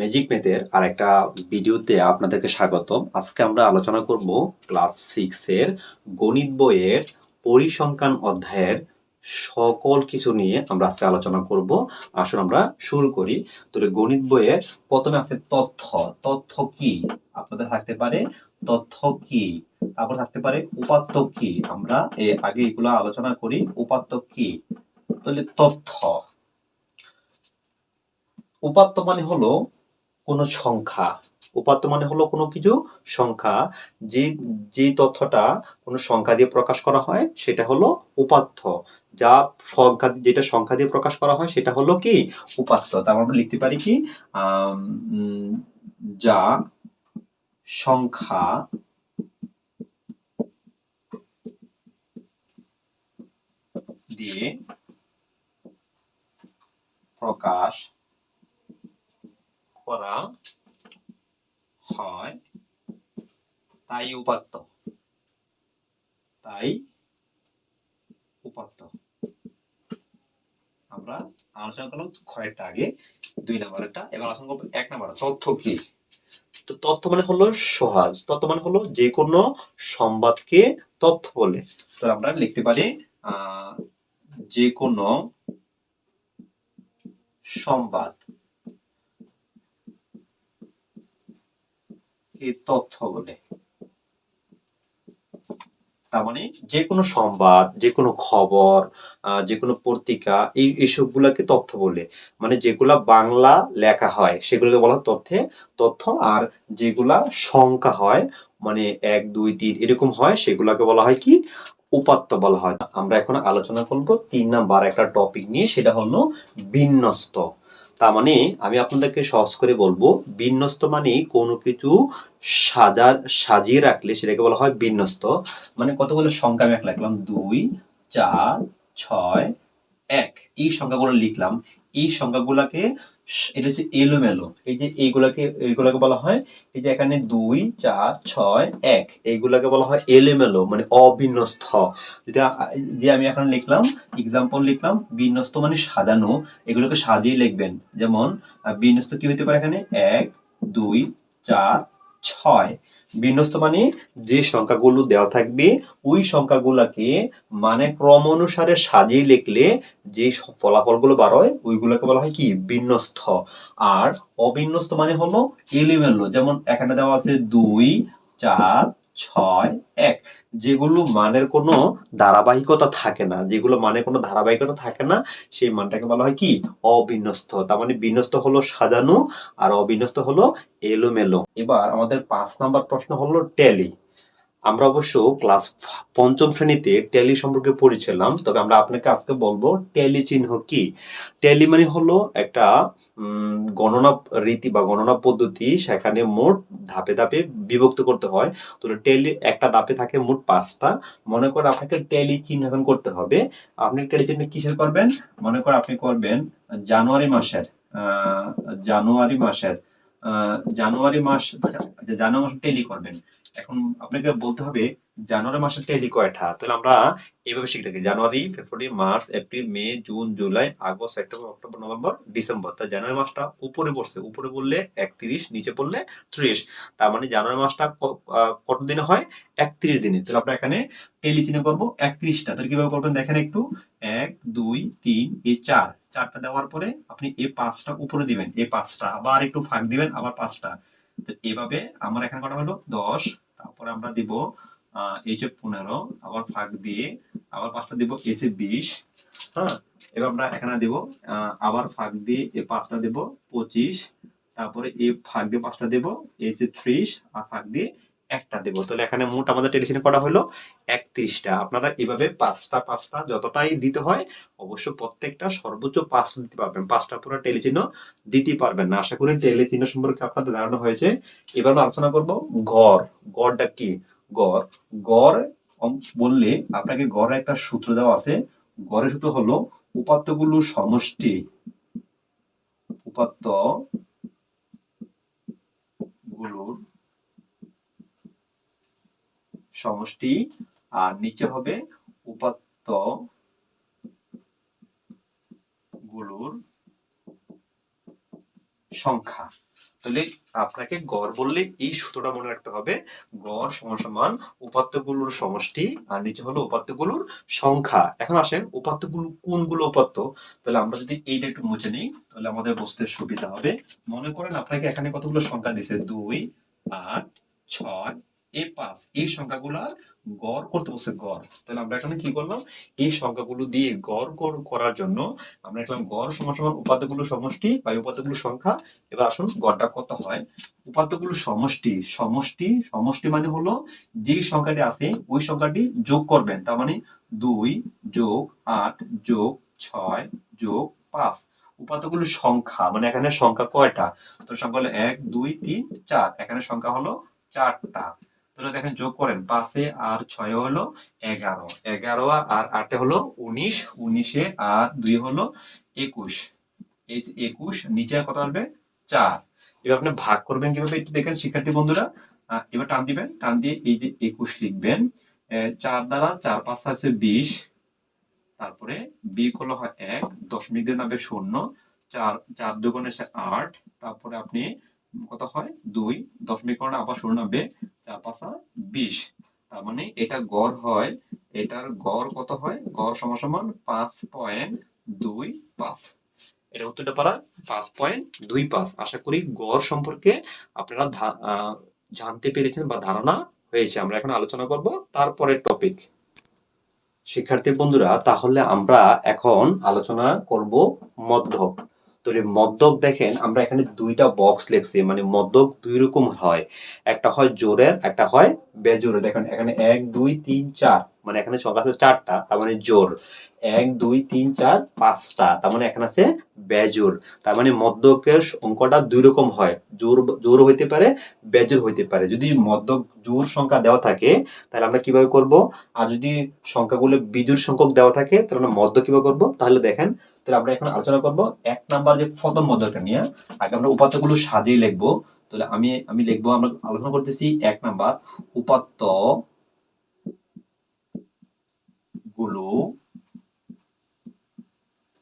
Magic মেথের আর একটা ভিডিওতে আপনাদেরকে স্বাগতম। আজকে আমরা আলোচনা করব ক্লাস সিক্সের গণিত বইয়ের পরিসংখ্যান অধ্যায়ের সকল কিছু নিয়ে আমরা আজকে আলোচনা করব। আসুন আমরা শুরু করি। তো গণিত বইয়ের প্রথমে আছে তথ্য। তথ্য কি? আপনাদের থাকতে পারে তথ্য কি? তারপর থাকতে পারে উপাত্ত কি? আমরা এ আগে এগুলো আলোচনা করি। উপাত্ত কি? তাহলে তথ্য। উপাত্ত মানে হলো কোনো সংখ্যা। উপাত্ত মানে হলো কোনো কিছু সংখ্যা। যে যে তথ্যটা কোনো সংখ্যা দিয়ে প্রকাশ করা হয়, সেটা হলো উপাত্ত। যা সংখ্যা, যেটা সংখ্যা দিয়ে প্রকাশ করা হয়, সেটা হলো কি? উপাত্ত। তারপর আমরা লিখতে পারি কি? যা সংখ্যা দিয়ে প্রকাশ করা হয়। তাই উপাত্ত। তাই উপাত্ত। আমরা আলোচনা করলাম কয়েকটা আগে, দুই নাম্বারটা এবার আলোচনা করব এক নাম্বার। তথ্য কি? তো তথ্য মানে হলো সহজ। তথ্য মানে হলো যে কোনো সংবাদকে তথ্য বলে। তো আমরা লিখতে পারি যে কোনো সংবাদ কে তথ্য বলে। তার মানে যে কোনো সংবাদ যে কোনো খবর যে কোনো পত্রিকা, এই এসব গুলাকে তথ্য বলে। মানে যেগুলা বাংলা লেখা হয়, সেগুলোকে বলা তথ্যে তথ্য। আর যেগুলা সংখ্যা হয় মানে এক, দুই, তিন, এরকম হয়, সেগুলাকে বলা হয় কি? উপাত্ত বলা হয়। আমরা এখন আলোচনা করব তিন নাম্বার একটা টপিক নিয়ে, সেটা হলো বিন্যস্ত। তার মানে আমি আপনাদেরকে সহজ করে বলব, বিন্যস্ত মানে কোনো কিছু সাজার, সাজিয়ে রাখলে সেটাকে বলা হয় বিন্যস্ত। মানে কতগুলো সংখ্যা আমি এক লিখলাম দুই, চার, ছয়, এক। এই সংখ্যাগুলো লিখলাম। এই সংখ্যাগুলোকে এটা হচ্ছে এলোমেলো। এই যে এইগুলাকে এইগুলাকে বলা হয়, এই যে এখানে দুই, চার, ছয়, এক, এইগুলাকে বলা হয় এলোমেলো মানে অবিন্যস্ত। যে আমি এখন লিখলাম এক্সাম্পল লিখলাম, বিন্যস্ত মানে সাজানো, এগুলোকে সাজিয়ে লিখবেন। যেমন বিন্যস্ত কি হতে পারে এখানে? এক, দুই, চার, ছয়। বিন্যস্ত মানে যে সংখ্যাগুলো দেওয়া থাকবে, ওই সংখ্যাগুলোকে মানে ক্রম অনুসারে সাজিয়ে লিখলে যে ফলাফল ফলাফলগুলো বার হয়, ওইগুলোকে বলা হয় কি? বিন্যস্ত। আর অবিন্যস্ত মানে হলো এলিমেন্ট যেমন এখানে দেওয়া আছে দুই, চার ছয় এক। যেগুলো মানের কোনো ধারাবাহিকতা থাকে না, যেগুলো মানে কোনো ধারাবাহিকতা থাকে না, সেই মানটাকে বলা হয় কি? অবিন্যস্ত। তার মানে বিন্যস্ত হলো সাজানো আর অবিন্যস্ত হলো এলোমেলো। এবার আমাদের পাঁচ নাম্বার প্রশ্ন হলো ট্যালি আমরা অবশ্য ক্লাস পঞ্চম শ্রেণীতে ট্যালি সম্পর্কে পড়েছিলাম, তবে আমরা আপনাকে আজকে বলব ট্যালি চিহ্ন কি? ট্যালি মানে হলো একটা গণনা রীতি বা গণনা পদ্ধতি সেখানে মোট ধাপে ধাপে বিভক্ত করতে হয়। তো ট্যালি একটা ধাপে থাকে মোট পাঁচটা। মনে করেন আপনাকে ট্যালি চিহ্ন এখন করতে হবে। আপনি ট্যালি চিহ্ন কিসের করবেন? মনে করেন আপনি করবেন জানুয়ারি মাসের জানুয়ারি মাসের জানুয়ারি মাস, জানুয়ারি মাসে টেলি করবেন। এখন আপনাকে বলতে হবে জানুয়ারি মাসের টেলি কয়টা তাহলে আমরা এইভাবে শিখে থাকি। January, February, March, April, May, June, July, August, September, October, November, December. তা জানুয়ারি মাসটা উপরে পড়ছে। উপরে বললে একত্রিশ, নিচে পড়লে ত্রিশ। তার মানে জানুয়ারি মাসটা কত দিনে হয়? একত্রিশ দিনে। তাহলে আমরা এখানে টেলি চিহ্ন করব। একত্রিশটা। তাহলে কীভাবে করবেন? দেখেন একটু। এক, দুই, তিন, এই চার। চারটা দেওয়ার পরে আপনি এই পাঁচটা উপরে দিবেন। এই পাঁচটা। আবার একটু ফাঁক দিবেন। আবার পাঁচটা। এভাবে আমার এখানে কটা হলো দশ, তারপর আমরা দিব এইচে পনেরো, আবার ফাঁক দিয়ে আবার পাঁচটা দিব, এসে বিশ হ্যাঁ? এবার আমরা এখানে দিব আবার ফাঁক দিয়ে এ পাঁচটা দেব, পঁচিশ, তারপরে এ ফাঁক দিয়ে পাঁচটা দেব, এসে ত্রিশ, আর ফাঁক দিয়ে একটা দেব। তাহলে এখানে মোট আমাদের টেলিফোনে করা হলো একত্রিশটা। আপনারা এভাবে পাঁচটা পাঁচটা যতটাই দিতে হয়, অবশ্য প্রত্যেকটা সর্বোচ্চ পাঁচটা দিতে পারবেন। পাঁচটা পুরো টেলিচিহ্ন দিতে পারবেন না। আশা করি টেলিচিহ্ন সম্পর্কে আপনাদের ধারণা হয়েছে। এবার আলোচনা করব গড়। গড়টা কি? গড়। গড় বললে আপনাকে গড়ের একটা সূত্র দেওয়া আছে। গড়ের সূত্র হলো উপাত্তগুলোর সমষ্টি। উপাত্তগুলোর সমষ্টি, আর নিচে হবে উপাত্তগুলোর সংখ্যা। তাহলে আপনাকে গড় বললে এই সূত্রটা মনে রাখতে হবে, গড় সমষ্টি, আর নিচে হলো সংখ্যা। এখন আসেন উপাত্তগুলো কোনগুলো উপাত্ত? তাহলে আমরা যদি এইটা একটু মুছে নিই, তাহলে আমাদের বুঝতে সুবিধা হবে। মনে করেন আপনাকে এখানে কতগুলো সংখ্যা দিছে? দুই, আট, ছয় এ পাঁচ এই সংখ্যাগুলার গড় করতে বলছে গড়। তাহলে আমরা এখানে কি করলাম? এই সংখ্যাগুলো দিয়ে গড় কর- করার জন্য আমরা লিখলাম গড় সমান সমান উপাত্তগুলো সমষ্টি বা উপাত্তগুলো সংখ্যা। এবার আসুন গড়টা কত হয়? উপাত্তগুলো সমষ্টি সমষ্টি সমষ্টি মানে হলো যে সংখ্যাটি আছে, ওই সংখ্যাটি যোগ করবেন। তার মানে দুই যোগ আট যোগ ছয় যোগ পাঁচ। উপাত্তগুলো সংখ্যা মানে এখানে সংখ্যা কয়টা? তো সংখ্যা হলো এক, দুই, তিন, চার। এখানে সংখ্যা হলো চারটা। তাহলে দেখেন যোগ করেন, পাঁচে আর ছয় হলো এগারো। এগারো আর আটে হলো উনিশ, উনিশে আর দুই হলো একুশ। এই একুশ, নিচে কত আসবে? চার। এবার আপনি ভাগ করবেন কীভাবে একটু দেখেন, শিক্ষার্থী বন্ধুরা। এবার টান দিবেন, টান দিয়ে এই যে একুশ লিখবেন। চার দ্বারা চার পাঁচ আছে বিশ। তারপরে বিয়োগ হলো হয় এক, দশমিক দিয়ে নামবে শূন্য। চার চার দুগুণ আট। তারপরে আপনি কত হয়? দুই। দশমিক করলে আবার শূন্য চার, পাঁচা বিশ। তার মানে এটা গড় হয়, এটার গড় কত হয়? গড় সমান পাঁচ পয়েন্ট দুই পাঁচ। এটা উত্তরটা পারা পাঁচ পয়েন্ট দুই পাঁচ। আশা করি গড় সম্পর্কে আপনারা জানতে পেরেছেন বা ধারণা হয়েছে। আমরা এখন আলোচনা করব তারপরের টপিক শিক্ষার্থী বন্ধুরা, তাহলে আমরা এখন আলোচনা করব মধ্যক। তাহলে মধ্যক দেখেন, আমরা এখানে দুইটা বক্স লিখছি মানে মদ্যক দুই রকম হয়। একটা হয় জোরের, একটা হয় বেজোরে দেখেন, এখানে এক, দুই, তিন, চার মানে এখানে সংখ্যা আছে চারটা, তার মানে জোর। এক, দুই, তিন, চার, পাঁচটা, তার মানে এখানে আছে বেজোর। তার মানে মদ্যকের অঙ্কটা দুই রকম হয়। জোর জোর হইতে পারে, বেজোর হইতে পারে। যদি মদ্যক জোর সংখ্যা দেওয়া থাকে, তাহলে আমরা কীভাবে করব? আর যদি সংখ্যাগুলো বিজোড় সংখ্যক দেওয়া থাকে, তাহলে আমরা মধ্য কীভাবে করব? তাহলে দেখেন তাহলে আমরা এখন আলোচনা করব এক নাম্বার যে প্রথম মধ্যটা নিয়ে। আগে আমরা উপাত্তগুলো সাজিয়ে লিখব। তাহলে আমি আমি লিখব, আমরা আলোচনা করতেছি এক নাম্বার উপাত্তগুলো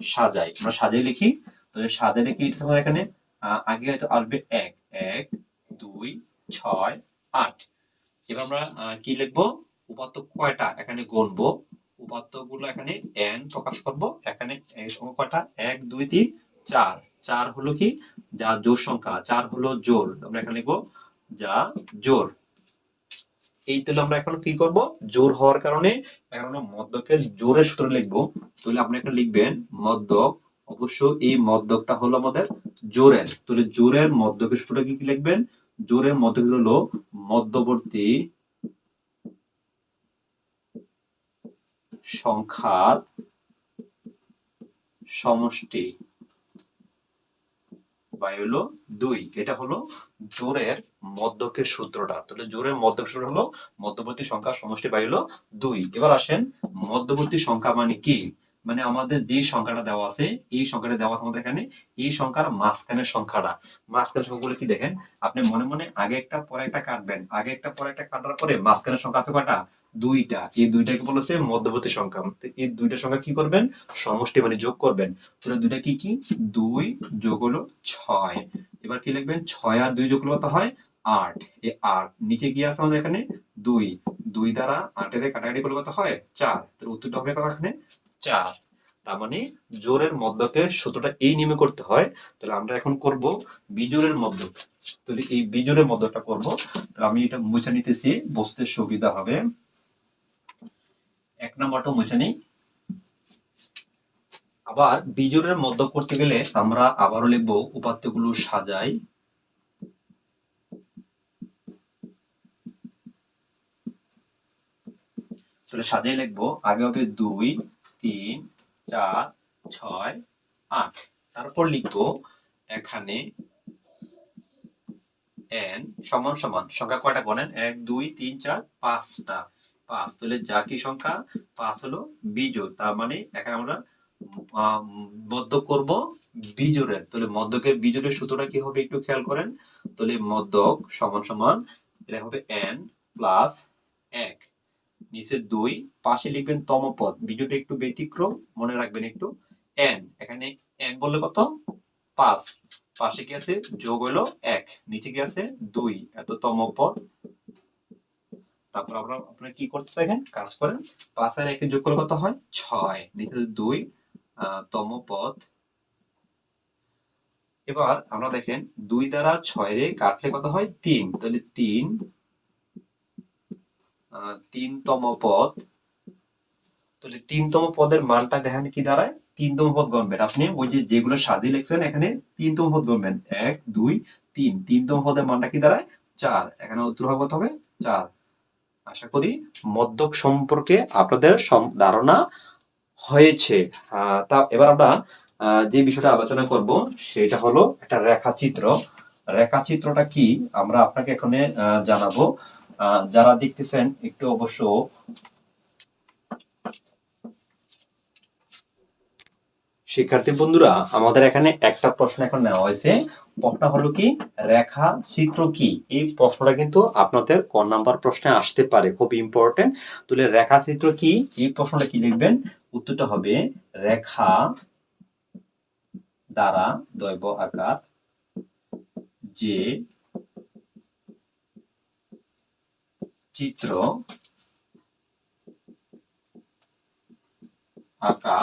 সাজাই। আমরা সাজিয়ে লিখি। তাহলে সাজিয়ে লিখি এটা আমাদের এখানে? আগে হয়তো আসবে এক এক, দুই, ছয়, আট। এবার আমরা কি লিখব? উপাত্ত কয়টা এখানে গুনবো? উপাত্তগুলো এখানে এন প্রকাশ করব। এখানে এই সংখ্যা এক, দুই, তিন, চার। চার হলো কি? যা জোর সংখ্যা। চার হলো জোর আমরা এখানে লিখব যা জোর এই তাহলে আমরা এখন কি করব? জোর হওয়ার কারণে এখন আমরা মধ্যকের জোরের সূত্র লিখব। তাহলে আপনি এখানে লিখবেন মধ্যক অবশ্য এই মধ্যকটা হলো আমাদের জোরের তাহলে জোরের মধ্যকের সূত্রটা কি কি লিখবেন? জোরের মধ্যক হলো মধ্যবর্তী সংখ্যার সমষ্টি বা হলো দুই। এটা হলো জোরের মধ্যকের সূত্রটা। তাহলে জোরের মধ্যক সূত্র হলো মধ্যবর্তী সংখ্যার সমষ্টি বা হলো দুই। এবার আসেন মধ্যবর্তী সংখ্যা মানে কি? মানে আমাদের যে সংখ্যাটা দেওয়া আছে, এই সংখ্যাটা দেওয়া আছে আমাদের এখানে, এই সংখ্যার মাঝখানের সংখ্যাটা। মাঝখানের সংখ্যাগুলো কি দেখেন? আপনি মনে মনে আগে একটা, পরে একটা কাটবেন। আগে একটা, পরে একটা কাটার পরে মাঝখানের সংখ্যা আছে কয়টা? দুইটা। এই দুইটাকে বলেছে মধ্যবর্তী সংখ্যা। তো এই দুইটা সংখ্যা কি করবেন? সমষ্টি মানে যোগ করবেন। তাহলে দুইটা কি কি? দুই যোগ হলো ছয়। এবার কি লিখবেন? ছয় আর দুই যোগ হলো কত হয়? আট। এ আট নিচে কি আছে আমাদের এখানে? দুই। দুই দ্বারা আটের কাটাকাটি করলে কত হয়? চার। তাহলে উত্তরটা হবে এখানে? চার, তার মানে জোরের মধ্যকের সূত্রটা এই নিয়মে করতে হয়, তাহলে আমরা এখন করব বিজোরের মধ্যক। তাহলে এই বিজোরের মধ্যকটা করব, তাহলে আমি এটা মুছে নিতেছি বুঝতে সুবিধা হবে। এক নম্বরটা মুছে নিই। আবার বিজোড়ের মধ্য করতে গেলে আমরা আবারও লিখব উপাত্তগুলো সাজাই। তাহলে সাজাই লিখব, আগে হবে দুই তিন, চার, ছয়, আট। তারপর লিখব এখানে এন সমান সমান। সংখ্যা কয়টা গণেন এক, দুই, তিন, চার, পাঁচটা। পাঁচ, তাহলে যা কি সংখ্যা? পাঁচ হলো বিজোড়। তার মানে এখানে আমরা মধ্য করব বিজোড়ের। তাহলে মধ্যকের বিজোড়ের সূত্রটা কি হবে একটু খেয়াল করেন? তাহলে মধ্যক সমান সমান, এটা হবে এন প্লাস এক। নিচে দুই, পাশে লিখবেন তমপদ। বিজোড়টা একটু ব্যতিক্রম, মনে রাখবেন একটু। এন এখানে এন বললে কত? পাঁচ। পাশে কি আছে? যোগ হলো এক। নিচে কি আছে? দুই। এত তম পদ তারপর আমরা, আপনারা কি করতে থাকেন? কাজ করেন। পাঁচ আর একে যোগ করলে কত হয়? ছয়। নিচে দুই তম পদ এবার আমরা দেখেন, দুই দ্বারা ছয় রে কাটলে কত হয়? তিন। তাহলে তিন তিনতম পদ। তাহলে তিনতম পদের মানটা দেখেন কি দাঁড়ায়? তিনতম পদ গণবেন আপনি ওই যে যেগুলো সাজিয়ে লিখছেন, এখানে তিনতম পদ গণবেন এক, দুই, তিন। তিনতম পদের মানটা কি দাঁড়ায়? চার। এখানে উত্তর হবে কত হবে? চার। আশা করি মদ্যক সম্পর্কে আপনাদের ধারণা হয়েছে। তা এবার আমরা যে বিষয়টা আলোচনা করব, সেটা হলো একটা রেখাচিত্র। রেখাচিত্রটা কি? আমরা আপনাকে এখানে জানাব। যারা দেখতেছেন, একটু অবশ্য শিক্ষার্থী বন্ধুরা, আমাদের এখানে একটা প্রশ্ন এখন নেওয়া হয়েছে। প্রশ্নটা হলো কি, রেখা চিত্র কি? এই প্রশ্নটা কিন্তু আপনাদের ক নাম্বার প্রশ্নে আসতে পারে, খুব ইম্পর্টেন্ট তাহলে রেখা চিত্র কি? এই প্রশ্নটা কি লিখবেন? উত্তরটা হবে রেখা দ্বারা দৈব আকার যে চিত্র আঁকা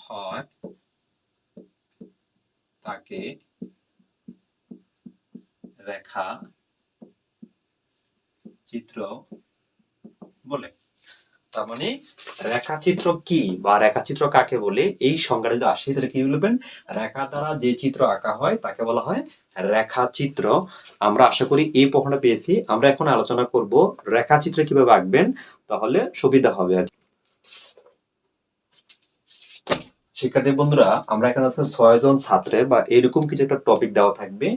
হয় তাকে রেখা চিত্র বলে তার মানে রেখাচিত্র কি বা রেখাচিত্র কাকে বলে এই সংজ্ঞাটা যদি আসে তাহলে কি বলবেন রেখা দ্বারা যে চিত্র আঁকা হয় তাকে বলা হয় রেখাচিত্র। আমরা আশা করি এই প্রশ্নটা পেয়েছি। আমরা এখন আলোচনা করব রেখাচিত্র কীভাবে আঁকবেন, তাহলে সুবিধা হবে আর। শিক্ষার্থী বন্ধুরা, আমরা এখানে আছে ছয়জন ছাত্রের বা এরকম কিছু একটা টপিক দেওয়া থাকবে।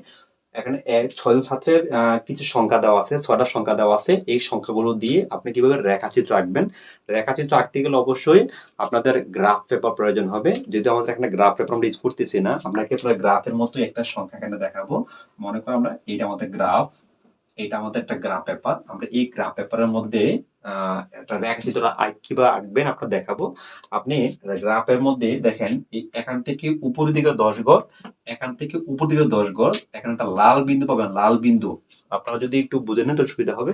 এখানে ছয়জন ছাত্রের কিছু সংখ্যা দেওয়া আছে, ছয়টা সংখ্যা দেওয়া আছে। এই সংখ্যাগুলো দিয়ে আপনি কীভাবে রেখাচিত্র আঁকবেন? রেখাচিত্র আঁকতে গেলে অবশ্যই আপনাদের গ্রাফ পেপার প্রয়োজন হবে। যদি আমাদের এখানে গ্রাফ পেপার আমরা ইউজ করতেছি না, আপনাকে পুরো গ্রাফের মতো একটা সংখ্যা এখানে দেখাবো। মনে করো আমরা, এইটা আমাদের গ্রাফ এটা আমাদের একটা গ্রাফ পেপার আমরা এই গ্রাফ পেপারের মধ্যে একটা রেখাচিত্র আঁক- কীভাবে আঁকবেন, আপনার দেখাবো। আপনি গ্রাফের মধ্যে দেখেন এখান থেকে উপরের দিকে দশ গড় এখান থেকে উপর দিকে দশ গড় এখানে একটা লাল বিন্দু পাবেন, লাল বিন্দু। আপনারা যদি একটু বুঝে নেন তো সুবিধা হবে।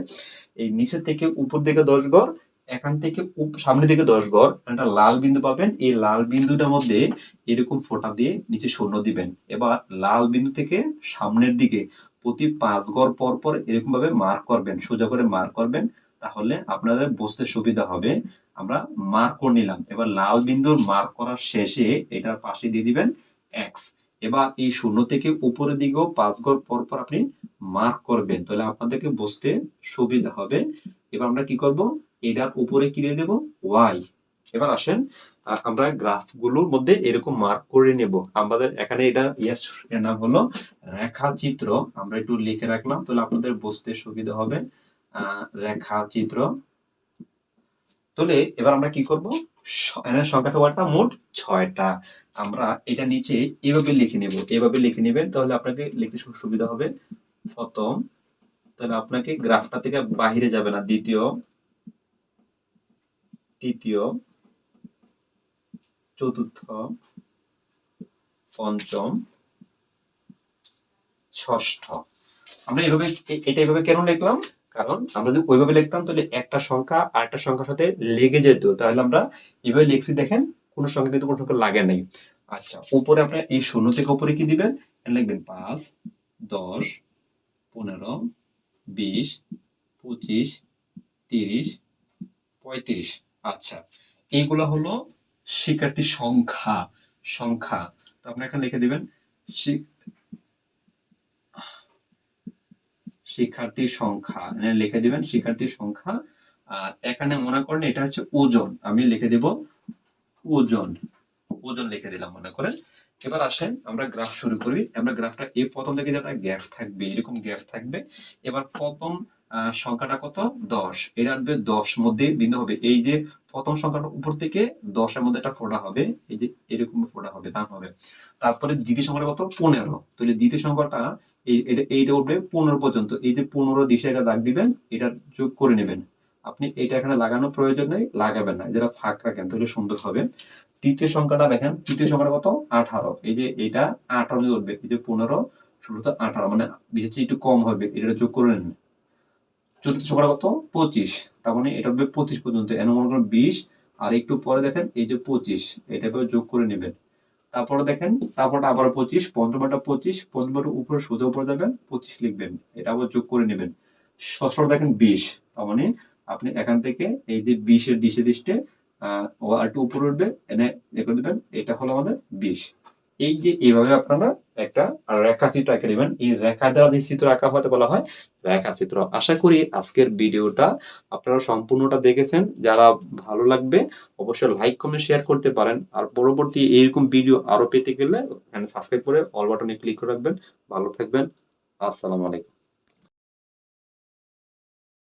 এই নিচে থেকে উপর দিকে দশ গড় এখান থেকে সামনের দিকে দশ গড় একটা লাল বিন্দু পাবেন। এই লাল বিন্দুটার মধ্যে এরকম ফোঁটা দিয়ে নিচে শূন্য দিবেন। এবার লাল বিন্দু থেকে সামনের দিকে প্রতি পাঁচ গড় পর পর এরকম ভাবে মার্ক করবেন, সোজা করে মার্ক করবেন। তাহলে আপনাদের বুঝতে সুবিধা হবে। আমরা মার্ক করে নিলাম। এবার লাল বিন্দুর মার্ক করার শেষে এটার পাশে দিয়ে দিবেন এক্স এবার এই শূন্য থেকে উপরের দিকেও পাঁচ গড় পর পর আপনি মার্ক করবেন। তাহলে আপনাদেরকে বুঝতে সুবিধা হবে। এবার আমরা কি করব? এটার উপরে কি দিয়ে দেব? ওয়াই এবার আসেন আমরা গ্রাফগুলোর মধ্যে এরকম মার্ক করে নেব। আমাদের এখানে এটা ইয়াস এর নাম হলো রেখাচিত্র। আমরা একটু লিখে রাখলাম, তাহলে আপনাদের বুঝতে সুবিধা হবে। আহ, রেখাচিত্র। তাহলে এবার আমরা কি করব? সংখ্যা কয়টা মোট ছয়টা। আমরা এটা নিচে এভাবে লিখে নেব এভাবে লিখে নেবেন তাহলে আপনাকে লিখতে সুবিধা হবে। প্রথম তাহলে আপনাকে গ্রাফটা থেকে বাহিরে যাবে না। দ্বিতীয় তৃতীয় চতুর্থ পঞ্চম ষষ্ঠ। আমরা এভাবে এটা এভাবে কেন লিখলাম? কারণ আমরা যদি ওইভাবে লিখতাম তাহলে একটা সংখ্যা আরেকটা সংখ্যার সাথে লেগে যেত। তাহলে আমরা এভাবে লিখছি দেখেন কোনো সংখ্যা কিন্তু কোনো সংখ্যা লাগে নাই। আচ্ছা উপরে আপনার এই শূন্য থেকে উপরে কি দিবেন? লিখবেন পাঁচ দশ পনেরো বিশ পঁচিশ তিরিশ পঁয়ত্রিশ। আচ্ছা এইগুলো হলো শিক্ষার্থীর সংখ্যা সংখ্যা। তো আপনি এখানে লিখে দিবেন শিক্ষার্থীর সংখ্যা। এখানে লিখে দিবেন শিক্ষার্থীর সংখ্যা। আর এখানে মনে করেন এটা হচ্ছে ওজন। আমি লিখে দেব ওজন। ওজন লিখে দিলাম মনে করেন। এবার আসেন আমরা গ্রাফ শুরু করি। আমরা গ্রাফটা এই প্রথম থেকে একটা গ্যাপ থাকবে, এরকম গ্যাপ থাকবে। এবার প্রথম সংখ্যাটা কত? দশ। এটা আসবে দশ মধ্যে বিন্দু হবে। এই যে প্রথম সংখ্যাটা উপর থেকে দশের মধ্যে একটা ফোঁটা হবে। এই যে এরকম ফোঁটা হবে, দাগ হবে। তারপরে দ্বিতীয় সংখ্যাটা কত? পনেরো। তাহলে দ্বিতীয় সংখ্যাটা এটা এইটা উঠবে পনেরো পর্যন্ত। এই যে পনেরো দিশে এটা দাগ দিবেন, এটা যোগ করে নেবেন। আপনি এটা এখানে লাগানোর প্রয়োজন নেই, লাগাবেন না। যেটা ফাঁক রাখেন, তাহলে সুন্দর হবে। তৃতীয় সংখ্যাটা দেখেন, তৃতীয় সংখ্যাটা কত? আঠারো। এই যে এটা আঠারো উঠবে। এই যে পনেরো ষোলো তো আঠারো মানে বিশেষ একটু কম হবে। এটা যোগ করে নেন। চতুর্থ সংখ্যাটা কত? পঁচিশ। তার মানে এটা হবে পঁচিশ পর্যন্ত। এন মনে করেন বিশ, আর একটু পরে দেখেন, এই যে পঁচিশ এটা এভাবে যোগ করে নেবেন। তারপরে দেখেন, তারপরটা আবার পঁচিশ, পঞ্চমটা পঁচিশ, পঞ্চমটা উপরে সোজা উপরে যাবেন, পঁচিশ লিখবেন। এটা আবার যোগ করে নেবেন। ষষ্ঠটা দেখেন বিশ, তার মানে আপনি এখান থেকে এই যে বিশের দিশে দিশে আর একটু উপরে উঠবে, এনে এ করে দেবেন, এটা হলো আমাদের বিশ। এই যে এইভাবে আপনারা একটা রেখাচিত্র আঁকে নেবেন। এই রেখা দ্বারা যে চিত্র আঁকা হতে বলা হয়, রেখাচিত্র। আশা করি আজকের ভিডিওটা আপনারা সম্পূর্ণটা দেখেছেন। যারা ভালো লাগবে অবশ্যই লাইক কমেন্ট শেয়ার করতে পারেন। আর পরবর্তী এইরকম ভিডিও আরও পেতে গেলে এখানে সাবস্ক্রাইব করে অল বাটনে ক্লিক করে রাখবেন। ভালো থাকবেন। আসসালামু আলাইকুম।